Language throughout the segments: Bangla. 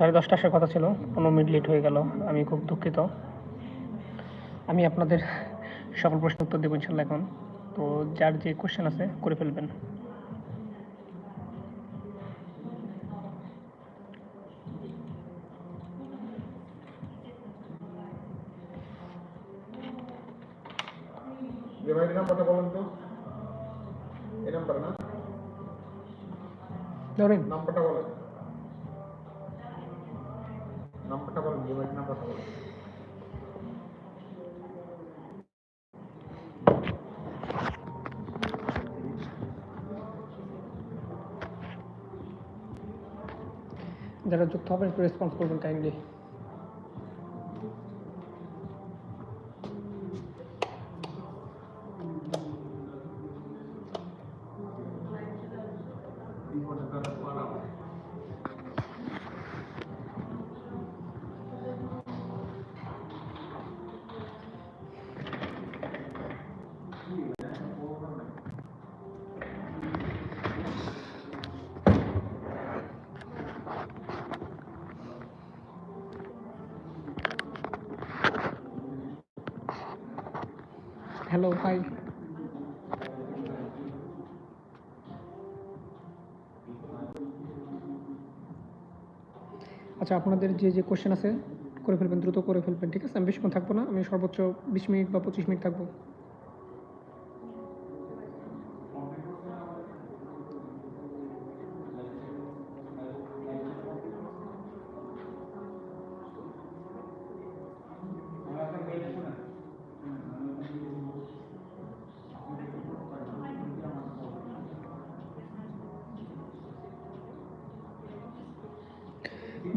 সাড়ে দশটা আসার কথা ছিল পনেরো মিনিট লেট হয়ে গেল আমি খুব দুঃখিত। আমি আপনাদের সকল প্রশ্ন উত্তর দেবো ইনশাল্লাহ এখন। তো যার যে কোশ্চেন আছে করে ফেলবেন। নাম্বারটা বলেন তো? এই নাম্বার না? নাম্বারটা বলেন। নাম্বারটা বলুন ভাই নাম্বারটা বলুন যারা যুক্ত হবেন একটু রেসপন্স করবেন কাইন্ডলি হ্যালো হাই আচ্ছা আপনাদের যে যে কোশ্চেন আছে, করে ফেলবেন, দ্রুত করে ফেলবেন, ঠিক আছে? আমি বেশিক্ষণ থাকব না, আমি সর্বোচ্চ বিশ মিনিট বা পঁচিশ মিনিট থাকব।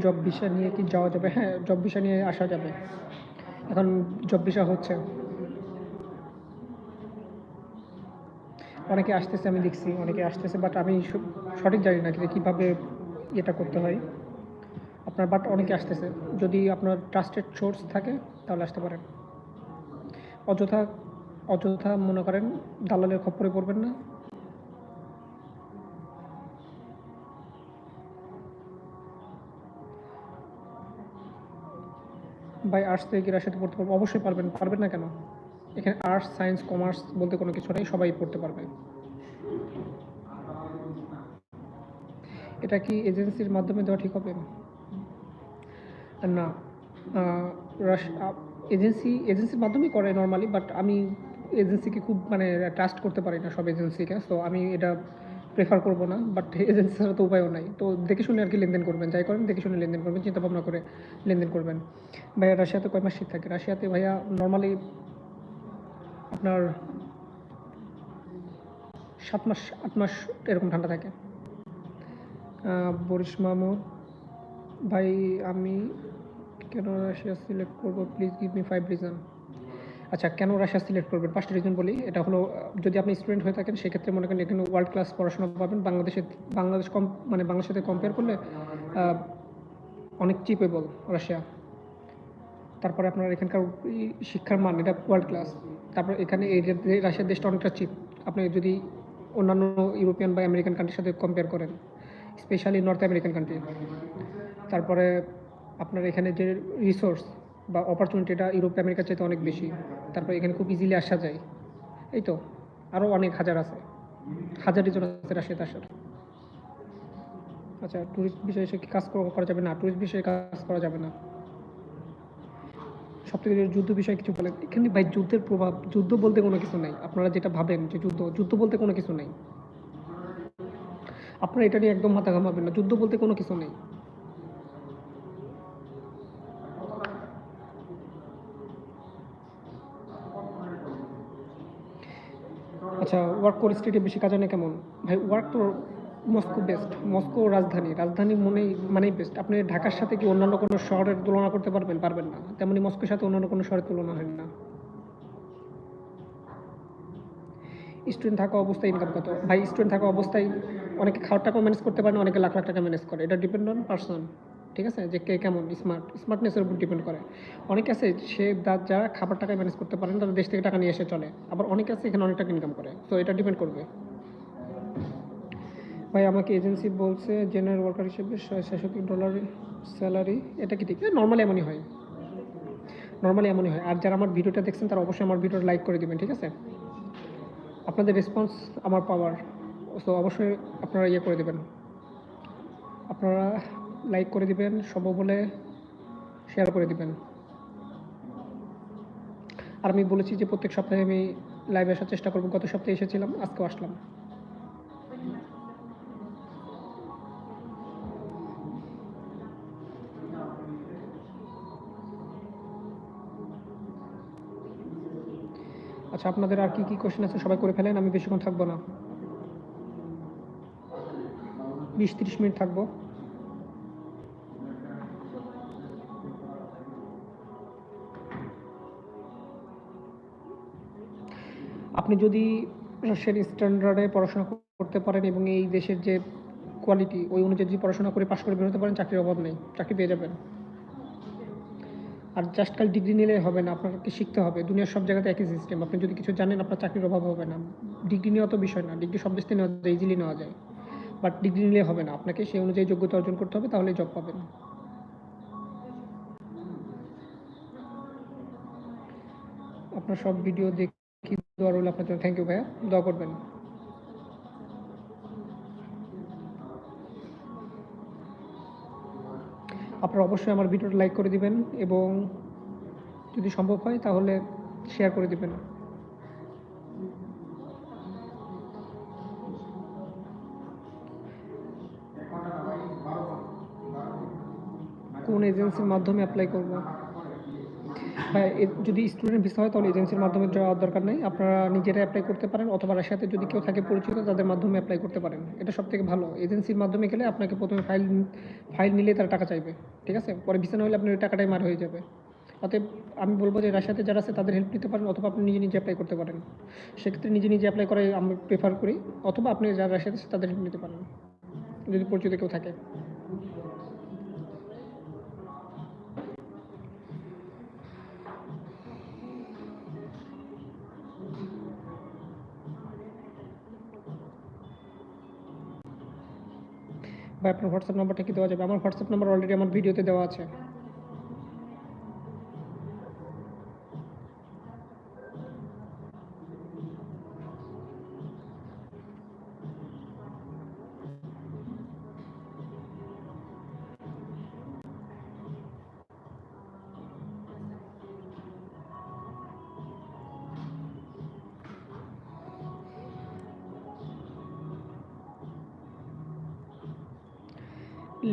জব ভিসা নিয়ে কি যাওয়া যাবে? হ্যাঁ জব ভিসা নিয়ে আসা যাবে। এখন জব ভিসা হচ্ছে। অনেকে আসতেছে, আমি দেখছি, অনেকে আসতেছে বাট আমি সঠিক জানি না যে কীভাবে এটা করতে হয়। আপনার বাট অনেকে আসতেছে। যদি আপনার ট্রাস্টেড সোর্স থাকে, তাহলে আসতে পারেন। অযথা অযথা মনে করেন, দালালের খপ্পরে পড়বেন না। বাই আর্টস থেকে রাশিয়াতে পড়তে পারব? অবশ্যই পারবেন। পারবেন না কেন? এখানে আর্টস সায়েন্স কমার্স বলতে কোনো কিছু নেই, সবাই পড়তে পারবে। এটা কি এজেন্সির মাধ্যমে দেওয়া ঠিক হবে? না। এজেন্সি এজেন্সির মাধ্যমেই করে নর্মালি বাট আমি এজেন্সিকে খুব মানে ট্রাস্ট করতে পারি না সব এজেন্সিকে সো আমি এটা প্রেফার করব না বাট এজেন্সি ছাড়া তো উপায়ও নাই। তো দেখে শুনে আর কি লেনদেন করবেন, যাই করেন, দেখে শুনে লেনদেন করবেন, চিন্তা ভাবনা করে লেনদেন করবেন। ভাইয়া, রাশিয়াতে কয় মাস শীত থাকে? রাশিয়াতে ভাইয়া নর্মালি আপনার সাত মাস, আট মাস এরকম ঠান্ডা থাকে। বরিশ মাহমুদ ভাই, আমি কেন রাশিয়া সিলেক্ট করব? Please give me five reason আচ্ছা কেন রাশিয়া সিলেক্ট করবেন? পাঁচটা রিজন বলি। এটা হলো, যদি আপনি স্টুডেন্ট হয়ে থাকেন, সেক্ষেত্রে মনে করেন এখানে ওয়ার্ল্ড ক্লাস পড়াশোনা পাবেন। বাংলাদেশে, বাংলাদেশ কম মানে বাংলাদেশের সাথে কম্পেয়ার করলে অনেক চিপেবল রাশিয়া। তারপরে আপনার এখানকার শিক্ষার মান, এটা ওয়ার্ল্ড ক্লাস তারপর এখানে এই রাশিয়ার দেশটা অনেকটা চিপ আপনি যদি অন্যান্য ইউরোপিয়ান বা আমেরিকান কান্ট্রির সাথে কম্পেয়ার করেন স্পেশালি নর্থ আমেরিকান কান্ট্রি তারপরে আপনার এখানে যে রিসোর্স বা অপরচুনিটিটা ইউরোপ আমেরিকার চাইতে অনেক বেশি। তারপর এখানে খুব ইজিলি আসা যায়। এই তো আরও অনেক হাজার আছে। হাজার রিজন আছে রাশিয়াতে আসার আচ্ছা ট্যুরিস্ট বিষয়ে কি কাজ করা যাবে না? ট্যুরিস্ট বিষয়ে কাজ করা যাবে না। সব থেকে যুদ্ধ বিষয়ে কিছু বলেন। এখানে ভাই যুদ্ধের প্রভাব, যুদ্ধ বলতে কোনো কিছু নেই। আপনারা যেটা ভাবেন যে যুদ্ধ যুদ্ধ বলতে কোনো কিছু নেই। আপনারা এটা নিয়ে একদম মাথা ঘামাবেন না। যুদ্ধ বলতে কোনো কিছু নেই। আচ্ছা ওয়ার্ক পরিস্থিতি বেশি কাজ নেই কেমন? ভাই ওয়ার্ক তো মস্কো বেস্ট মস্কো রাজধানী। রাজধানী মনেই, মানেই বেস্ট আপনি ঢাকার সাথে কি অন্যান্য কোনো শহরের তুলনা করতে পারবেন? পারবেন না। তেমনি মস্কোর সাথে অন্যান্য কোনো শহরের তুলনা হয় না। স্টুডেন্ট থাকা অবস্থায় ইনকাম কত? ভাই স্টুডেন্ট থাকা অবস্থায় অনেকে খাওয়ার টাকা ম্যানেজ করতে পারে না, অনেকে লাখ লাখ টাকা ম্যানেজ করে। এটা ডিপেন্ড অন পার্সন ঠিক আছে? যে কে কেমন স্মার্ট স্মার্টনেসের উপর ডিপেন্ড করে। অনেকে আছে, সে যারা খাবার টাকা ম্যানেজ করতে পারেন তারা দেশ থেকে টাকা নিয়ে এসে চলে। আবার অনেকে আছে, এখানে অনেক টাকা ইনকাম করে। তো এটা ডিপেন্ড করবে। ভাই, আমাকে এজেন্সি বলছে জেনারেল ওয়ার্কার হিসেবে ছেষট্টি ডলার স্যালারি এটা কি ঠিক? নর্মালি এমনই হয়। নর্মালি এমনই হয়। আর যারা আমার ভিডিওটা দেখছেন, তারা অবশ্যই আমার ভিডিওটা লাইক করে দিবেন, ঠিক আছে? আপনাদের রেসপন্স আমার পাওয়ার সো অবশ্যই আপনারা ইয়ে করে দেবেন। আপনারা লাইক করে দিবেন সম্ভব হলে শেয়ার করে দিবেন। আর আমি বলেছি যে প্রত্যেক সপ্তাহে আমি লাইভে আসার চেষ্টা করব, গত সপ্তাহে এসেছিলাম, আজকেও আসলাম। আচ্ছা আপনাদের আর কি কি কোশ্চেন আছে সবাই করে ফেলেন, আমি বেশিক্ষণ থাকব না। বিশ তিরিশ মিনিট থাকব। আপনি যদি রাশিয়ান স্ট্যান্ডার্ডে পড়াশোনা করতে পারেন এবং এই দেশের যে কোয়ালিটি ওই অনুযায়ী যদি পড়াশোনা করে পাশ করে বেরোতে পারেন, চাকরির অভাব নেই, চাকরি পেয়ে যাবেন। আর জাস্ট কাল ডিগ্রি নিলে হবে না, আপনাকে শিখতে হবে। দুনিয়ার সব জায়গাতে একই সিস্টেম আপনি যদি কিছু জানেন, আপনার চাকরির অভাব হবে না। ডিগ্রি নেওয়া তো বিষয় না ডিগ্রি সব দেশ থেকে নেওয়া যায় ইজিলি নেওয়া যায়। বাট ডিগ্রি নিলে হবে না, আপনাকে সেই অনুযায়ী যোগ্যতা অর্জন করতে হবে তাহলে জব পাবেন। আপনার সব ভিডিও দেখি দোয়া রইল আপনার জন্য। থ্যাংক ইউ ভাইয়া। দোয়া করবেন। আপনারা অবশ্যই আমার ভিডিওটা লাইক করে দিবেন এবং যদি সম্ভব হয় তাহলে শেয়ার করে দিবেন। কোন এজেন্সির মাধ্যমে অ্যাপ্লাই করব? হ্যাঁ যদি স্টুডেন্ট ভিসা হয় তাহলে এজেন্সির মাধ্যমে যাওয়ার দরকার নেই। আপনারা নিজেরা অ্যাপ্লাই করতে পারেন অথবা রাশিয়াতে যদি কেউ থাকে পরিচিত, তাদের মাধ্যমে অ্যাপ্লাই করতে পারেন। এটা সব থেকে ভালো এজেন্সির মাধ্যমে গেলে আপনাকে প্রথমে ফাইল ফাইল নিলে তারা টাকা চাইবে, ঠিক আছে? পরে ভিসা না হলে আপনার টাকাটাই মার হয়ে যাবে। অতএব আমি বলব যে রাশিয়াতে যারা আছে তাদের হেল্প নিতে পারেন অথবা আপনি নিজে নিজে অ্যাপ্লাই করতে পারেন। সেক্ষেত্রে নিজে নিজে অ্যাপ্লাই করাই আমি প্রেফার করি। অথবা আপনি যারা রাশিয়াতে আছে তাদের হেল্প নিতে পারেন। যদি পরিচিত কেউ থাকে। বা আপনার হোয়াটসঅ্যাপ নাম্বারটা কি দেওয়া যাবে? আমার হোয়াটসঅ্যাপ নাম্বার অলরেডি আমার ভিডিওতে দেওয়া আছে।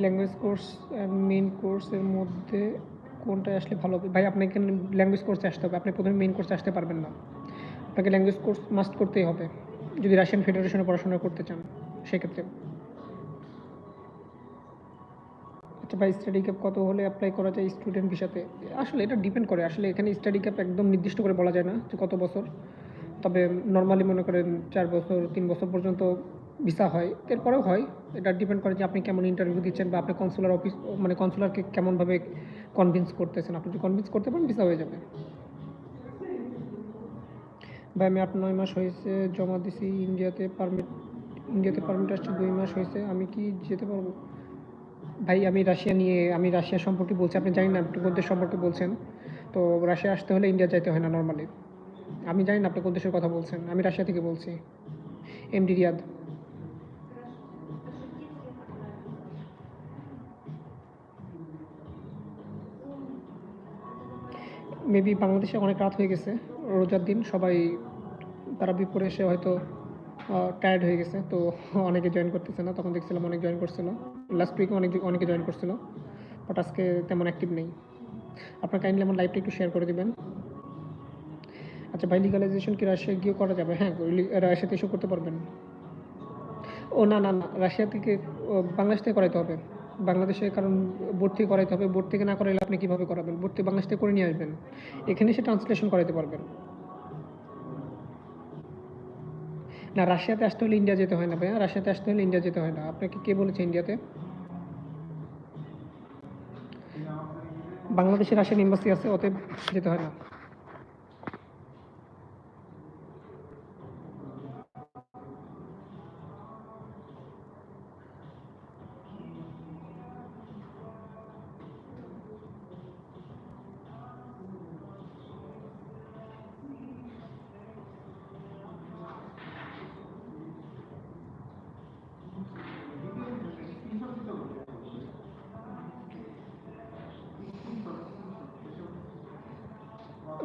ল্যাঙ্গুয়েজ কোর্স মেইন কোর্সের মধ্যে কোনটা আসলে ভালো হবে? ভাই, আপনাকে ল্যাঙ্গুয়েজ কোর্সে আসতে হবে। আপনি প্রথমে মেইন কোর্সে আসতে পারবেন না। আপনাকে ল্যাঙ্গুয়েজ কোর্স মাস্ট করতেই হবে। যদি রাশিয়ান ফেডারেশনে পড়াশোনা করতে চান, সেক্ষেত্রে। আচ্ছা ভাই স্টাডি ক্যাপ কত হলে অ্যাপ্লাই করা যায় স্টুডেন্ট ভিসাতে? আসলে এটা ডিপেন্ড করে। আসলে এখানে স্টাডি ক্যাপ একদম নির্দিষ্ট করে বলা যায় না যে কত বছর। তবে নর্মালি মনে করেন চার বছর, তিন বছর পর্যন্ত ভিসা হয়, এরপরেও হয়। এটা ডিপেন্ড করে যে আপনি কেমন ইন্টারভিউ দিচ্ছেন বা আপনি কনসুলার অফিস মানে কনসুলারকে কেমনভাবে কনভিন্স করতেছেন। আপনি যদি কনভিন্স করতে পারেন ভিসা হয়ে যাবে। ভাই, আমি আট, নয় মাস হয়েছে, জমা দিছি, ইন্ডিয়াতে পারমিট ইন্ডিয়াতে পারমিট আসছে, দুই মাস হয়েছে, আমি কি যেতে পারব? ভাই, আমি রাশিয়া নিয়ে, আমি রাশিয়া সম্পর্কে বলছি, আপনি জানি না, আপনি কোন দেশ সম্পর্কে বলছেন? তো রাশিয়া আসতে হলে ইন্ডিয়া যাইতে হয় না নর্মালি আমি জানি না আপনি কোন দেশের কথা বলছেন, আমি রাশিয়া থেকে বলছি। এমডি রিয়াদ মেবি বাংলাদেশে অনেক রাত হয়ে গেছে, রোজার দিন সবাই তারা বিপরে এসে হয়তো টায়ার্ড হয়ে গেছে, তো অনেকে জয়েন করতেছে না, তখন দেখছিলাম অনেক জয়েন করছিল। লাস্ট উইকে অনেক অনেকে জয়েন করছিল বাট আজকে তেমন অ্যাক্টিভ নেই। আপনার কাইন্ডলি আমার লাইভটা একটু শেয়ার করে দেবেন। আচ্ছা ভাই লিগালাইজেশন কি রাশিয়া গিয়েও করা যাবে? হ্যাঁ রাশিয়াতে এসে করতে পারবেন। ও, না না না, রাশিয়া থেকে বাংলাদেশ থেকে করাইতে হবে। বাংলাদেশে কারণ ভর্তি করাইতে হবে। ভর্তি না করাইলে আপনি কীভাবে করাবেন? ভর্তি বাংলাদেশ থেকে করে নিয়ে আসবেন। এখানে এসে ট্রান্সলেশন করাইতে পারবেন। না, রাশিয়াতে আসতে হলে ইন্ডিয়া যেতে হয় না ভাইয়া। রাশিয়াতে আসতে হলে ইন্ডিয়া যেতে হয় না। আপনাকে কে বলেছে ইন্ডিয়াতে বাংলাদেশে রাশিয়ান এম্বাসি আছে, অতএব যেতে হয় না।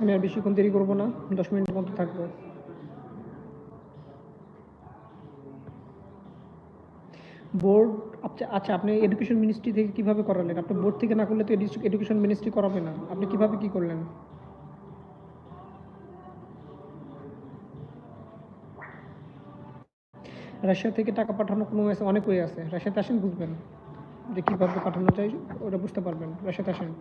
আমি আর বেশিক্ষণ দেরি করব না, দশ মিনিটের মতো থাকব। বোর্ড আচ্ছা আচ্ছা আপনি এডুকেশন মিনিস্ট্রি থেকে কীভাবে করালেন? আপনি বোর্ড থেকে না করলে তো এডুকেশন মিনিস্ট্রি করাবে না। আপনি কীভাবে কি করলেন? রাশিয়া থেকে টাকা পাঠানো কোনো আছে অনেক ওয়ে আছে। রাশিয়াতে আসেন, বুঝবেন যে কীভাবে পাঠানো চাই ওটা বুঝতে পারবেন। রাশিয়াতে আসেন।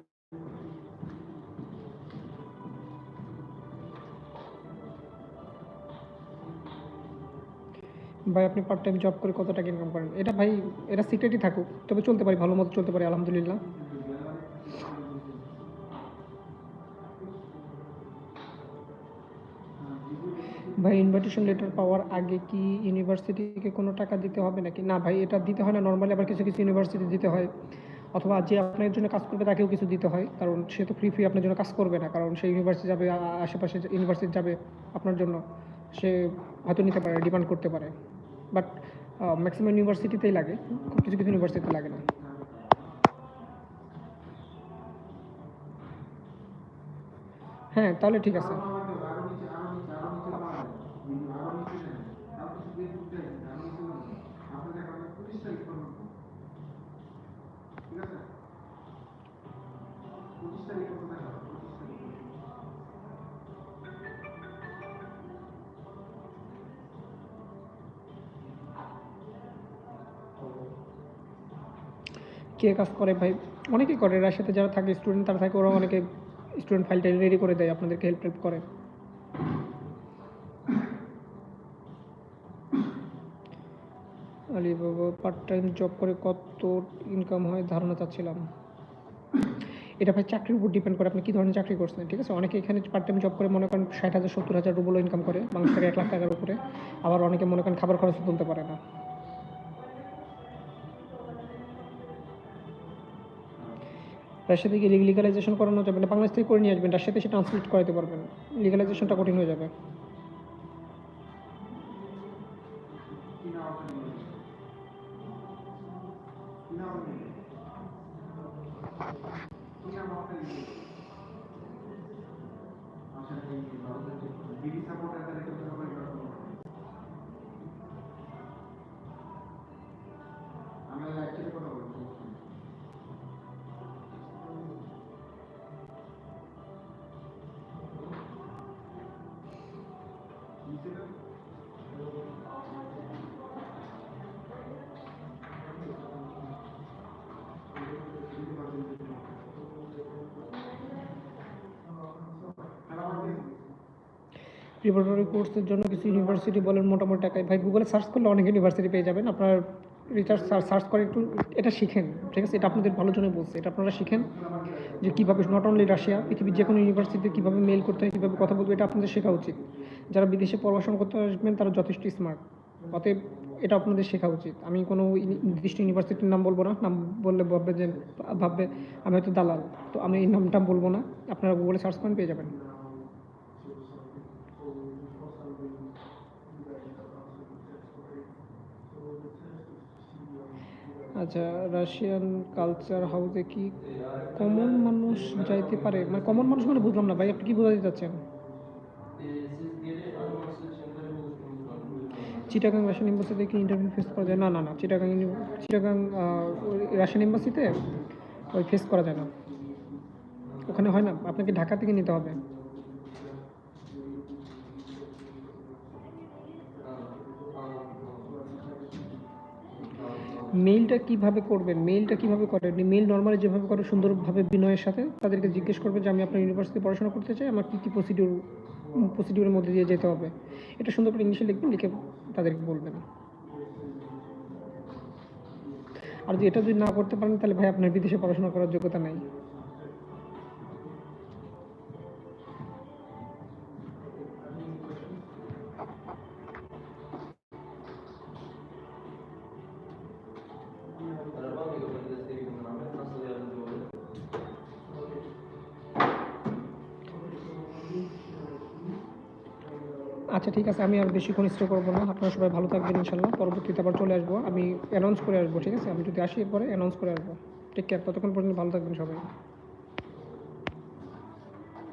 ভাই, আপনি পার্ট টাইম জব করে কত টাকা ইনকাম করেন? এটা ভাই, এটা সিক্রেটই থাকুক, তবে চলতে পারি, ভালো মতো চলতে পারি, আলহামদুলিল্লাহ। ভাই ইনভাইটেশন লেটার পাওয়ার আগে কি ইউনিভার্সিটিকে কোনো টাকা দিতে হবে নাকি? না ভাই, এটা দিতে হয় না নর্মালি আবার কিছু কিছু ইউনিভার্সিটি দিতে হয়। অথবা যে আপনার জন্য কাজ করবে, তাকেও কিছু দিতে হয়, কারণ সে তো ফ্রি ফ্রি আপনার জন্য কাজ করবে না, কারণ সে ইউনিভার্সিটি যাবে আশেপাশে ইউনিভার্সিটি যাবে আপনার জন্য, সে হয়তো নিতে পারে ডিমান্ড করতে পারে। বাট ম্যাক্সিমাম ইউনিভার্সিটিতেই লাগে। খুব কিছু কিছু ইউনিভার্সিটিতে লাগে না। হ্যাঁ তাহলে ঠিক আছে। কে কাজ করে, ভাই? অনেকেই করে রাশিয়াতে যারা থাকে স্টুডেন্ট তারা থাকে ওরা অনেকে স্টুডেন্ট ফাইলটা রেডি করে দেয়, আপনাদেরকে হেল্প টেল্প করে। পার্ট টাইম জব করে কত ইনকাম হয় ধারণা চাচ্ছিলাম। এটা ভাই চাকরির উপর ডিপেন্ড করে আপনি কী ধরনের চাকরি করছেন, ঠিক আছে? অনেকে এখানে পার্ট টাইম জব করে মনে করেন ষাট হাজার, সত্তর হাজার রুবলও ইনকাম করে বাংলাদেশ থেকে এক লাখ টাকার উপরে। আবার অনেকে মনে করেন খাবার খরচ তুলতে পারে না। রাশিয়া থেকে লিগালাইজেশন করানো যাবে না, বাংলাদেশ থেকে করে নিয়ে আসবেন রাশিয়াতে সে ট্রান্সলেট করাতে পারবেন। লিগালাইজেশনটা কঠিন হয়ে যাবে। প্রিপারেটরি কোর্সের জন্য কিছু ইউনিভার্সিটি বলেন মোটামুটি টাকায়। ভাই গুগলে সার্চ করলে অনেক ইউনিভার্সিটি পেয়ে যাবেন। আপনার রিচার্জ সার্চ করে একটু এটা শিখেন, ঠিক আছে? এটা আপনাদের ভালোর জন্য বলছে। এটা আপনারা শিখেন যে কীভাবে নট অনলি রাশিয়া, পৃথিবীর যে কোনো ইউনিভার্সিটিতে কীভাবে মেল করতে হয়, কীভাবে কথা বলবে, এটা আপনাদের শেখা উচিত। যারা বিদেশে পড়াশোনা করতে আসবেন, তারা যথেষ্ট স্মার্ট অতএব এটা আপনাদের শেখা উচিত। আমি কোনো নির্দিষ্ট ইউনিভার্সিটির নাম বলব না। নাম বললে ভাববে যে, ভাববে আমি হয়তো দালাল। তো আমি এই নামটা বলব না। আপনারা গুগলে সার্চ করেন, পেয়ে যাবেন। আচ্ছা রাশিয়ান কালচার হাউসে কি কমন মানুষ যাইতে পারে? মানে কমন মানুষ মানে বুঝলাম না ভাই, আপনি কি বোঝাতে চাচ্ছেন? চিটাগাং রাশিয়ান এম্বাসিতে কি ইন্টারভিউ ফেস করা যায়? না না না চিটাগাং চিটাগাং রাশিয়ান এম্বাসিতে ওই ফেস করা যায় না। ওখানে হয় না? আপনাকে ঢাকা থেকে নিতে হবে। মেইলটা কীভাবে করবেন? মেইলটা কীভাবে করেন? মেইল নর্মালি যেভাবে করে সুন্দরভাবে বিনয়ের সাথে তাদেরকে জিজ্ঞেস করবে যে আমি আপনার ইউনিভার্সিটি পড়াশোনা করতে চাই, আমার কী কী প্রসিডিউর প্রসিডিউরের মধ্যে দিয়ে যেতে হবে। এটা সুন্দর করে ইংলিশে লিখবেন, লিখে তাদেরকে বলবেন। আর যদি এটা যদি না করতে পারেন, তাহলে ভাই আপনার বিদেশে পড়াশোনা করার যোগ্যতা নাই। আচ্ছা ঠিক আছে, আমি আর বেশিক্ষণ স্টে করব না। আপনারা সবাই ভালো থাকবেন ইনশাল্লাহ পরবর্তীতে আবার চলে আসব। আমি অ্যানাউন্স করে আসব, ঠিক আছে? আমি যদি আসি এরপরে অ্যানাউন্স করে আসব। ঠিক কেয়ার ততক্ষণ পর্যন্ত ভালো থাকবেন সবাই।